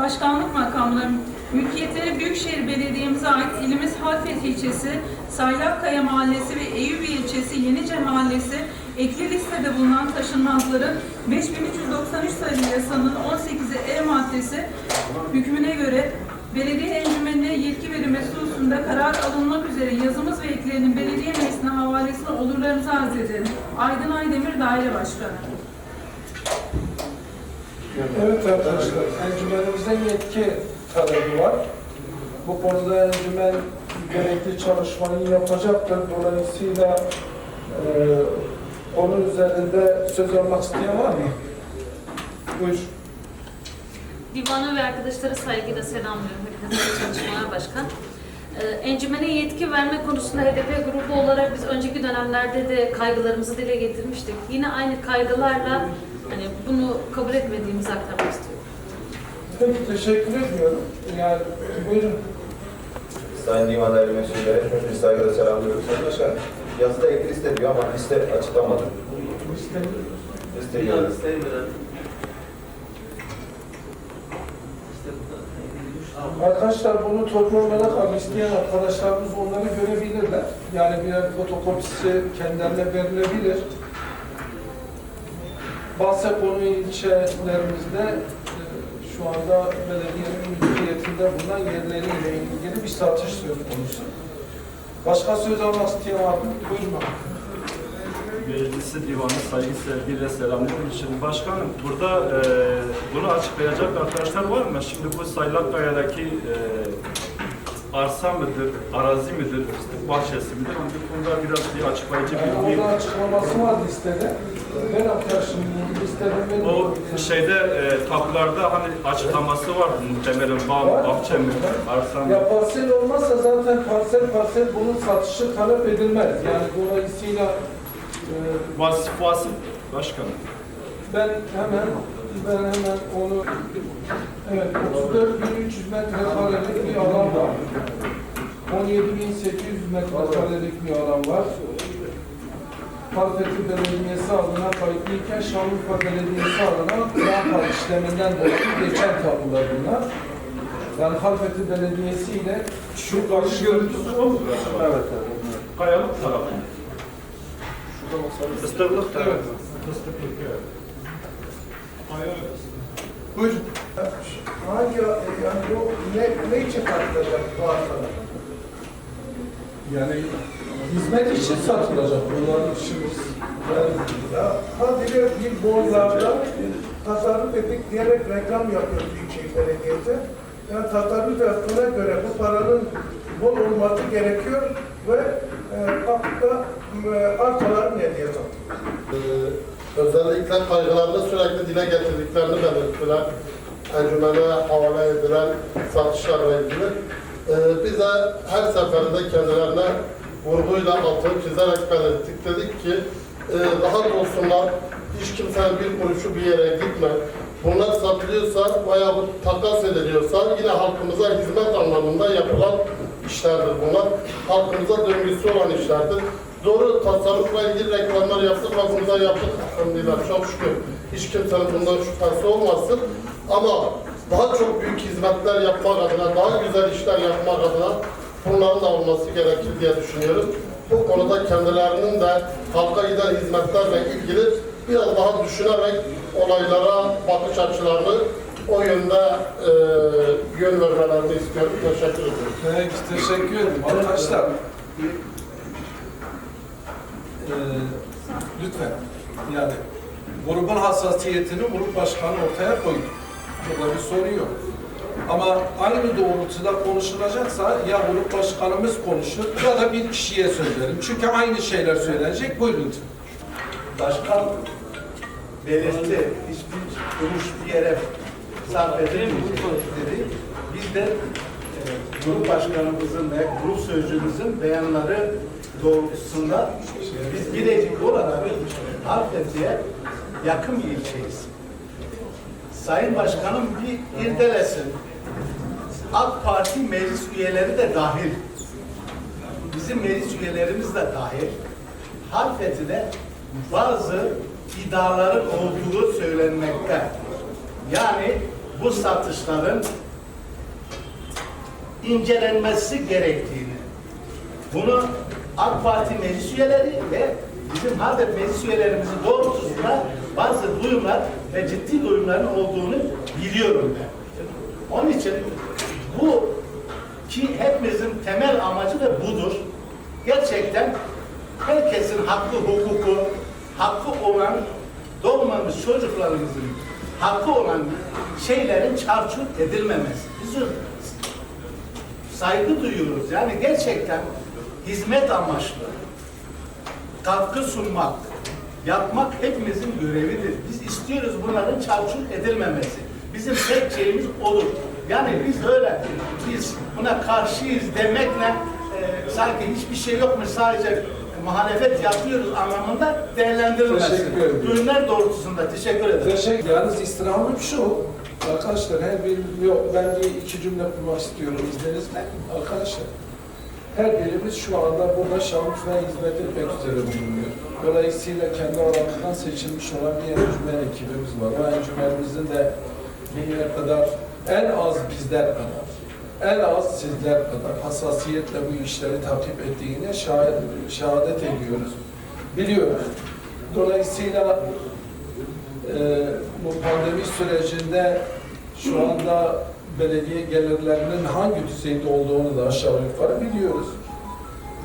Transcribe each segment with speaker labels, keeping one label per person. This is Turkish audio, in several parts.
Speaker 1: başkanlık makamları, mülkiyetleri Büyükşehir Belediye'mize ait ilimiz Halfet ilçesi, Saylakkaya Mahallesi ve Eyüp ilçesi Yenice Mahallesi ekli listede bulunan taşınmazların 5393 sayılı yasanın 18'i E maddesi hükmüne göre belediye encümenine yetki verimi hususunda karar alınmak üzere yazımız ve eklerinin belediye meclisine havalesine olurlarınızı arz ederim. Aydın Aydemir Daire Başkanı.
Speaker 2: Evet arkadaşlar, encümenimizden yetki talebi var. Bu konuda encümen gerekli çalışmayı yapacaktır. Dolayısıyla e, onun üzerinde söz almak isteyen var mı? Buyur.
Speaker 3: Divanı ve arkadaşları saygıyla selamlıyorum. Hepinize çalışmalar başkan. Ee, Encümene yetki verme konusunda HDP grubu olarak biz önceki dönemlerde de kaygılarımızı dile getirmiştik. Yine aynı kaygılarla bunu kabul etmediğimizi aktarmak istiyorum.
Speaker 2: Peki teşekkür ediyorum. Yani buyurun.
Speaker 4: Sayın Divan Daire Mesulleri, hepinizi saygıyla selamlıyoruz. Sayın Başkan, yazıda ek liste diyor ama liste açıklamadı. Liste diyor.
Speaker 2: Arkadaşlar bunu toplu olarak isteyen arkadaşlarımız onları görebilirler. Yani birer fotokopisi kendilerine verilebilir. Bahsekonu ilçelerimizde e, şu anda belediyenin mülkiyetinde bulunan yerleriyle ilgili bir satış söz konusu. Başka söz almak isteyen? Buyurun bakalım.
Speaker 5: Meclisi divanı saygı sevgiyle selamlıyorum. Şimdi başkanım burada e, bunu açıklayacak arkadaşlar var mı? Şimdi bu Saylakkaya'daki e, arsa mıdır, arazi midir, fıstık bahçesi midir? Bu konuda biraz bir açıklayıcı
Speaker 2: Yani
Speaker 5: bilgi.
Speaker 2: orada açıklaması var listede. Ben arkadaşım listede benim.
Speaker 5: O şeyde e, tapularda hani açıklaması var muhtemelen bağ bahçe mi, arsa mı?
Speaker 2: Ya parsel olmazsa zaten parsel parsel bunun satışı talep edilmez. Yani dolayısıyla e,
Speaker 5: Vasıf vasıf başkanım.
Speaker 2: ben hemen ben hemen onu evet 34.300 metrekarelik bir alan var. 17.800 metrekarelik bir alan var. Halfeti Belediyesi adına kayıtlıyken Şanlıurfa Belediyesi adına plan işleminden dolayı geçen tabular bunlar. Yani Halfeti Belediyesi ile
Speaker 5: Şu karşı görüntüsü o mu?
Speaker 2: Evet, evet.
Speaker 5: Kayalık tarafı. Fıstıklık tarafı.
Speaker 2: Evet.
Speaker 5: Fıstıklık evet.
Speaker 2: Buyurun.
Speaker 6: Hangi, yani bu ne, ne için tartılacak bu arsalar?
Speaker 2: Yani hizmet için satılacak bunların işimiz. Yani
Speaker 6: Ya habire bir boğazlarda tasarruf ettik diyerek reklam yapıyor Büyükşehir Belediyesi. Yani tasarruf yaptığına göre bu paranın bol olması gerekiyor ve e, kapıda e, arsaların hediye satılıyor.
Speaker 7: Ee, özellikle kaygılarını sürekli dile getirdiklerini belirttiler. Encümene havale edilen satışlarla ilgili. Ee, biz de her seferinde kendilerine vurguyla altını çizerek belirttik. Dedik ki e, rahat olsunlar, hiç kimsenin bir kuruşu bir yere gitme. Bunlar satılıyorsa veya takas ediliyorsa yine halkımıza hizmet anlamında yapılan işlerdir bunlar. Halkımıza döngüsü olan işlerdir. Doğru tasarrufla ilgili reklamlar yaptık, halkımıza yaptık. Elhamdülillah çok şükür. Hiç kimsenin bundan şüphesi olmasın. Ama daha çok büyük hizmetler yapmak adına, daha güzel işler yapmak adına bunların da olması gerekir diye düşünüyorum. Bu konuda kendilerinin de halka giden hizmetlerle ilgili biraz daha düşünerek olaylara bakış açılarını o yönde e, yön vermelerini istiyorum. Teşekkür ederim.
Speaker 2: Peki, teşekkür ederim. Arkadaşlar, eee, lütfen, yani grubun hassasiyetini grup başkanı ortaya koydu. Burada bir sorun yok. Ama aynı doğrultuda konuşulacaksa ya grup başkanımız konuşur ya da bir kişiye söz verin. Çünkü aynı şeyler söylenecek. Buyurun.
Speaker 8: Başkan belirtti, hiçbir kuruş bir yere sarf edilmeyecek dedi. Biz de e, grup başkanımızın ve grup sözcümüzün beyanları doğrultusunda biz Bilecik olarak Halfeti'ye yakın bir ilçeyiz. Sayın Başkanım bir irdelesin. AK Parti meclis üyeleri de dahil. Bizim meclis üyelerimiz de dahil. Halfeti'de bazı iddiaların olduğu söylenmekte. Yani bu satışların incelenmesi gerektiğini, bunu AK Parti meclis üyeleri ve bizim HADEP meclis üyelerimizin doğrultusunda bazı duyumlar ve ciddi duyumların olduğunu biliyorum ben. Onun için bu ki hepimizin temel amacı da budur. Gerçekten herkesin hakkı, hukuku, hakkı olan doğmamış çocuklarımızın hakkı olan şeylerin çarçur edilmemesi. Biz saygı duyuyoruz. Yani gerçekten hizmet amaçlı katkı sunmak, yapmak hepimizin görevidir. Biz istiyoruz bunların çarçur edilmemesi. Bizim tek şeyimiz olur. Yani biz öyle, biz buna karşıyız demekle e, sanki hiçbir şey yokmuş sadece muhalefet yapıyoruz anlamında değerlendirilmesin.
Speaker 2: Teşekkür ederim.
Speaker 8: Ürünler doğrultusunda teşekkür ederim.
Speaker 2: Teşekkür. Yalnız istirhamım şu. Arkadaşlar her bir yok ben bir iki cümle kurmak istiyorum izninizle. Arkadaşlar her birimiz şu anda burada Şanlıurfa hizmet etmek üzere bulunuyor. Dolayısıyla kendi aramızdan seçilmiş olan bir encümen ekibimiz var. O encümenimizin de bugüne kadar en az bizler kadar, en az sizler kadar hassasiyetle bu işleri takip ettiğine şahit, şehadet ediyoruz. Biliyoruz. Dolayısıyla ee, bu pandemi sürecinde şu anda belediye gelirlerinin hangi düzeyde olduğunu da aşağı yukarı biliyoruz.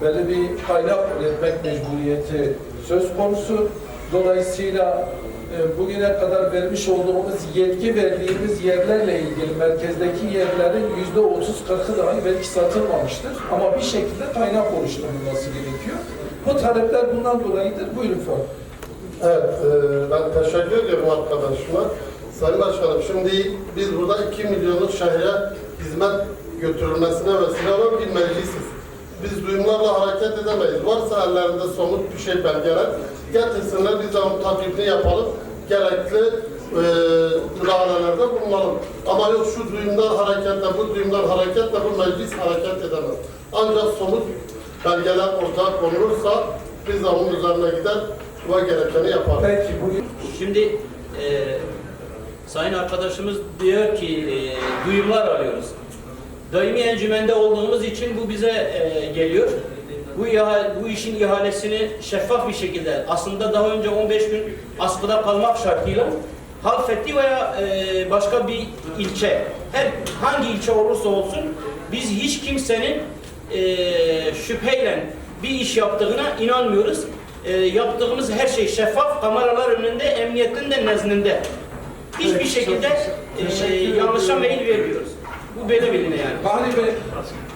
Speaker 2: Böyle bir kaynak üretmek mecburiyeti söz konusu. Dolayısıyla e, bugüne kadar vermiş olduğumuz yetki verdiğimiz yerlerle ilgili merkezdeki yerlerin yüzde otuz kırkı dahi belki satılmamıştır. Ama bir şekilde kaynak oluşturulması gerekiyor. Bu talepler bundan dolayıdır. Buyurun Fuat.
Speaker 7: Evet, e, ben teşekkür ediyorum arkadaşıma. Sayın Başkanım, şimdi biz burada 2 milyonluk şehre hizmet götürülmesine vesile olan bir meclisiz. Biz duyumlarla hareket edemeyiz. Varsa ellerinde somut bir şey belgeler, getirsinler biz de onun takibini yapalım. Gerekli e, müdahalelerde bulunalım. Ama yok şu duyumdan hareketle, bu duyumdan hareketle bu meclis hareket edemez. Ancak somut belgeler ortaya konulursa biz de onun üzerine gider ve gerekeni yaparız.
Speaker 2: Peki bugün
Speaker 9: Şimdi e, sayın arkadaşımız diyor ki e, duyumlar alıyoruz. Daimi encümende olduğumuz için bu bize e, geliyor. Bu, bu işin ihalesini şeffaf bir şekilde aslında daha önce 15 gün askıda kalmak şartıyla Halfetti veya e, başka bir ilçe, her hangi ilçe olursa olsun biz hiç kimsenin e, şüpheyle bir iş yaptığına inanmıyoruz. E, yaptığımız her şey şeffaf, kameralar önünde, emniyetin de nezdinde. Hiçbir
Speaker 2: Evet,
Speaker 9: şekilde e,
Speaker 2: ederim.
Speaker 9: yanlışa meyil vermiyoruz. Bu böyle biline yani.
Speaker 2: Bahri Bey,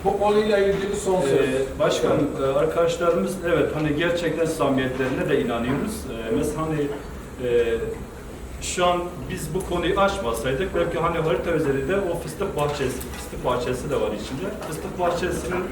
Speaker 2: bu konuyla ilgili son söz.
Speaker 5: Ee, başkan, e, arkadaşlarımız evet hani gerçekten samimiyetlerine de inanıyoruz. Ee, mesela hani e, şu an biz bu konuyu açmasaydık belki hani harita üzerinde o fıstık bahçesi, fıstık bahçesi de var içinde. Fıstık bahçesinin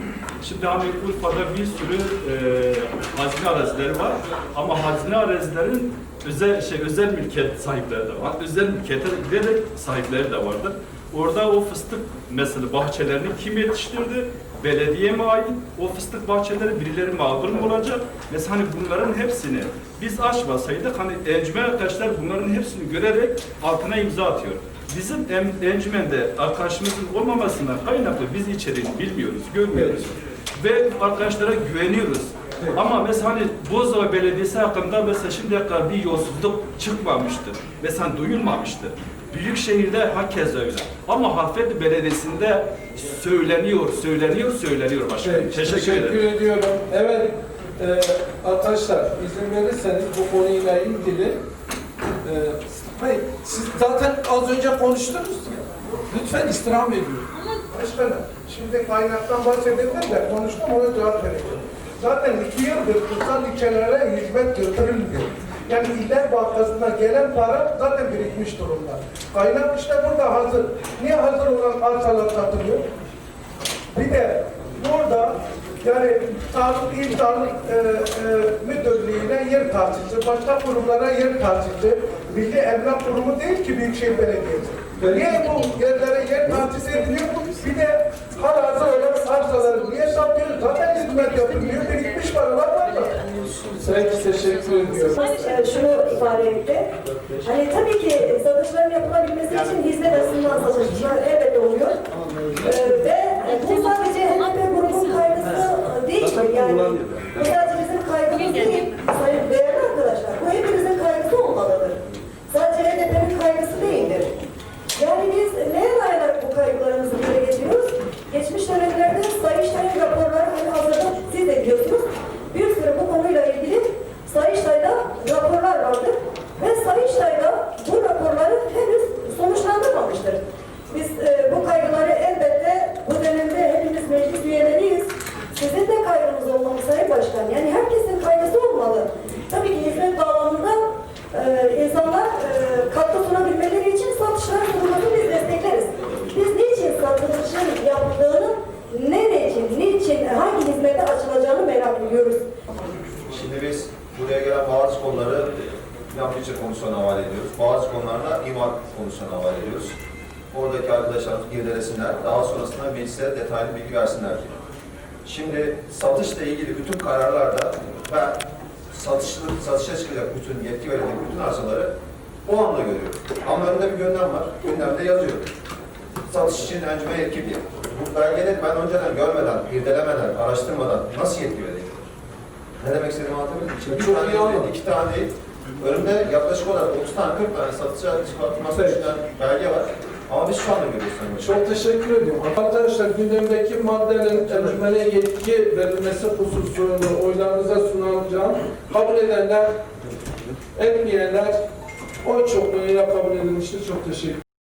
Speaker 5: şimdi hani Urfa'da bir sürü e, hazine arazileri var ama hazine arazilerin özel şey özel mülkiyet sahipleri de var. Özel mülkiyete giderek sahipleri de vardır. Orada o fıstık mesela bahçelerini kim yetiştirdi? Belediye mi ait? O fıstık bahçeleri birileri mağdur mu olacak? Mesela hani bunların hepsini biz açmasaydık hani encümen arkadaşlar bunların hepsini görerek altına imza atıyor. Bizim em, encümende arkadaşımızın olmamasından kaynaklı biz içeriğini bilmiyoruz, görmüyoruz. Ve arkadaşlara güveniyoruz. Ama mesela hani Bozova Belediyesi hakkında mesela şimdiye kadar bir yolsuzluk çıkmamıştır. Mesela duyulmamıştır. Büyük şehirde hakeza öyle. Ama Halfeti Belediyesi'nde söyleniyor, söyleniyor, söyleniyor başkanım.
Speaker 2: Peki,
Speaker 5: teşekkür,
Speaker 2: teşekkür
Speaker 5: ederim.
Speaker 2: ediyorum. Evet, e, arkadaşlar izin verirseniz bu konuyla ilgili e, hayır, siz zaten az önce konuştunuz ya. Lütfen istirham ediyorum.
Speaker 6: Başkanım, şimdi kaynaktan bahsedildi de konuştum ona cevap vereceğim. Zaten iki yıldır kutsal ilçelere hizmet götürülmüyor. Yani İller Bankası'na gelen para zaten birikmiş durumda. Kaynak işte burada hazır. Niye hazır olan arsalar satılıyor? Bir de burada yani Sağlık İl Sağlık e, e, Müdürlüğü'ne yer tahsisi, başka kurumlara yer tahsisi, Milli Emlak Kurumu değil ki Büyükşehir Belediyesi. Niye bu yerlere yer tahsis ediliyor? Bir de halihazır olan arsaları niye satıyoruz? Zaten hizmet yapılmıyor, birikmiş paralar var da.
Speaker 2: Peki, teşekkür ediyorum.
Speaker 10: Ee, şunu ifade etti. Hani tabii ki satış satışların yapılabilmesi için hizmet açısından satışlar elbette oluyor. Ee, ve bu sadece HDP grubun kaygısı değil. Yani
Speaker 4: Oradaki arkadaşlarımız irdelesinler. Daha sonrasında meclise detaylı bilgi versinler diye. Şimdi satışla ilgili bütün kararlarda ben satışlı, satışa çıkacak bütün yetki verilen bütün arsaları o anda görüyorum. Ama önünde bir gündem var. Gündemde yazıyor. Satış için encüme yetki diye. Bu belgeleri ben önceden görmeden, irdelemeden, araştırmadan nasıl yetki vereyim? Ne demek istediğimi anlatabilir miyim? Şimdi
Speaker 2: Çok
Speaker 4: tane
Speaker 2: iyi anladım.
Speaker 4: iki tane değil. Önümde yaklaşık olarak 30 tane, 40 tane satışa çıkartılması
Speaker 2: Evet.
Speaker 4: belge var. Ama biz şu anda görüyoruz.
Speaker 2: Çok teşekkür ediyorum. Arkadaşlar gündemdeki maddenin encümene yetki verilmesi hususunu oylarınıza sunacağım. Kabul edenler, etmeyenler oy çokluğuyla kabul edilmiştir. Çok teşekkür